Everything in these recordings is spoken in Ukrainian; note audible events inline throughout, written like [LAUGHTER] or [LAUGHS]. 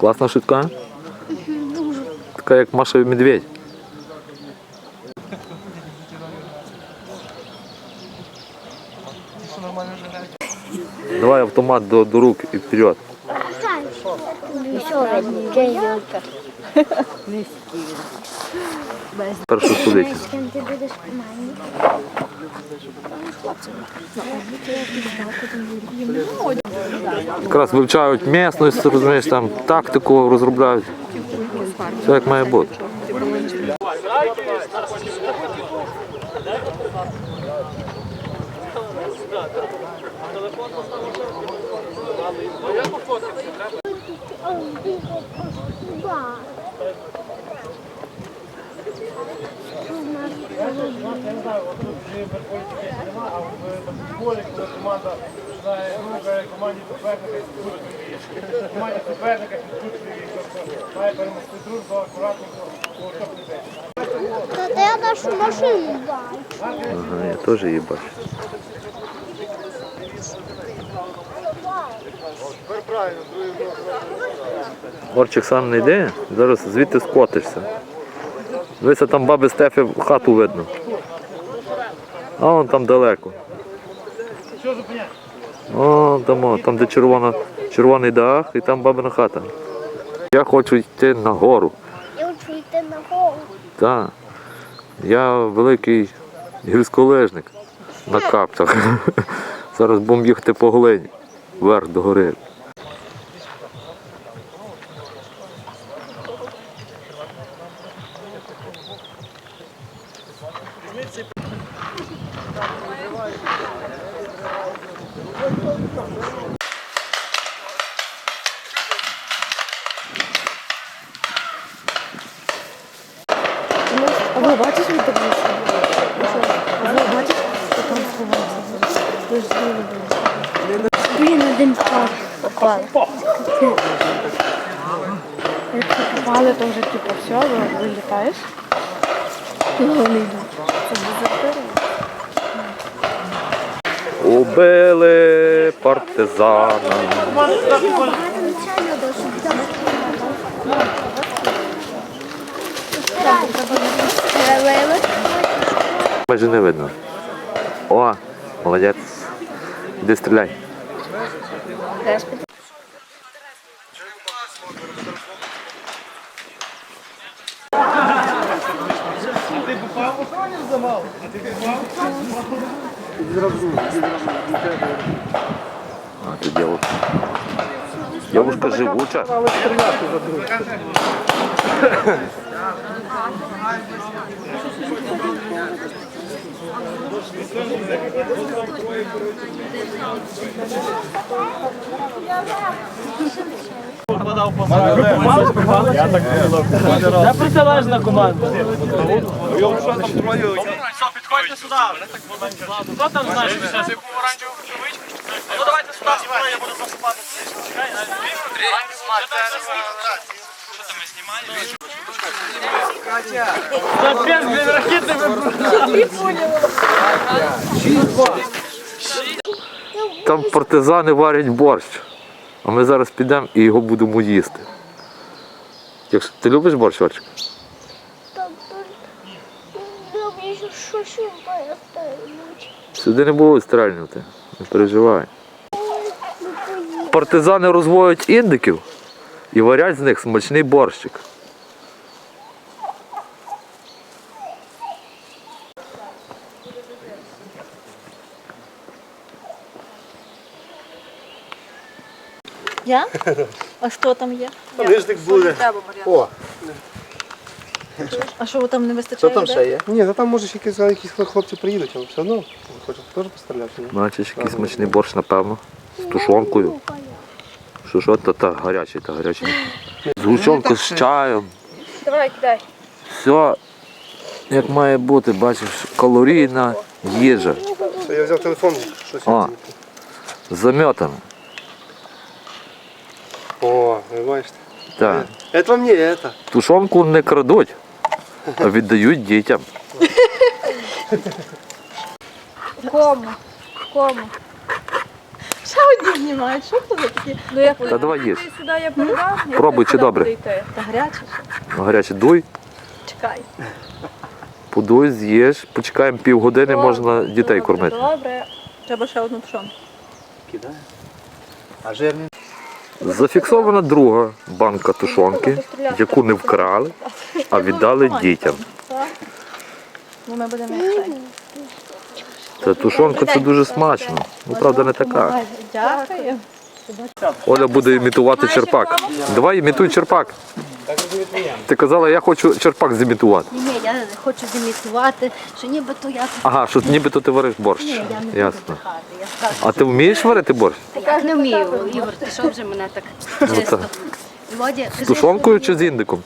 Класна шутка? Така як Маша Медведь. Давай автомат до, до рук і вперед. Першу століття. З ким ти будеш команді? Якраз вивчають місцевість, розумієш, там тактику розробляють. Все як має бути. Коли команда знає, ну, команді суперника підкручує. Команді суперника тобто має перемогти акуратненько, не. Та я нашу машину бачу. Ага, я теж її бачу. Орчик сам не йде, зараз звідти скотишся. Дивися, там баби Стефи в хату видно. А вон там далеко. О, там, там де червона, червоний дах і там бабина хата. Я хочу йти на гору. Я хочу йти на голову. Так. Я великий гірськолежник на каптах. [LAUGHS] Зараз будемо їхати по глині. Вверх до гори. Бачиш від таблиці? Ви бачиш, що там сховався? Блін, один пар попав. Якщо попали, то вже типу все, вилітаєш. І вони йдуть. Це дезертири. Убили партизана. Там. Перелили. Майже не видно. О, молодець. Іди стріляй. А, ти девушка. Девушка живуча. Це протилежна команда. Підходьте сюди. Хто там знає, що це? Ну давайте сюди, я буду засипати. Чекай, Капець, блін, ракети Там партизани варять борщ. А ми зараз підемо і його будемо їсти. Якщо ти любиш борщ, пояснюють. Сюди не будуть стрельнути, не переживай. Партизани розводять індиків і варять з них смачний борщик. Я? А хто там є? Нижник буде. О, А що ви там не вистачає? людей? є? Ні, та там може ще якісь, якісь хлопці приїдуть, але все одно хочу теж постріляти. Бачиш, який смачний борщ, напевно. З тушонкою. Що що, та та гарячий, та гарячий. З гущонкою, з чаєм. Давай, кидай. Все як має бути, бачиш, калорійна їжа. Все, я взяв телефон, щось. О, з. О, ви бачите. Так. Це вам не это. Тушонку не крадуть, а віддають дітям. Кому? Кому? Що люди знімають, що хто за такі? Ну я Та давай їж. Сюди я передам. як Пробуй, чи сюди добре? йти? Та гаряче ще. Гаряче дуй, Чекай. подуй, з'їж, почекаємо півгодини, можна дітей кормити. Добре. Треба ще одну тушонку. А жирний? Зафіксована друга банка тушонки, яку не вкрали, а віддали дітям. Ну. Це тушонка це дуже смачно. Ну, правда, не така. Дякую. Оля буде імітувати черпак. Давай імітуй черпак. Ти казала, я хочу черпак зімітувати. Ні, я хочу зімітувати, що нібито я Ага, що нібито ти вариш борщ. я не буду Ясно. брехати. Я скажу, А ти вмієш варити борщ? я не вмію. Ігор, ти що вже мене так чисто? так. Володя, З тушонкою чи з індиком?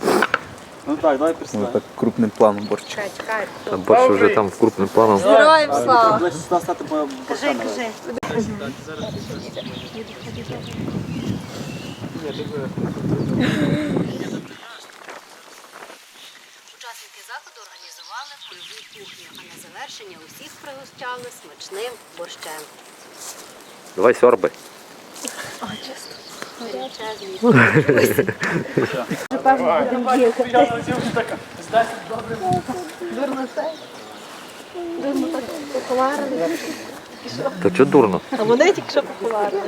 Ну так, давай представимо. Так крупним планом борщ. Чекай, чекай. Та борщ вже там крупним планом. Героям слава. Давай сюди стати Кажи, кажи. Учасники заходу організували польову кухню, а на завершення усіх пригощали смачним борщем. Давай сьорби. Величезний. Та чого дурно? А вони тільки що популярні.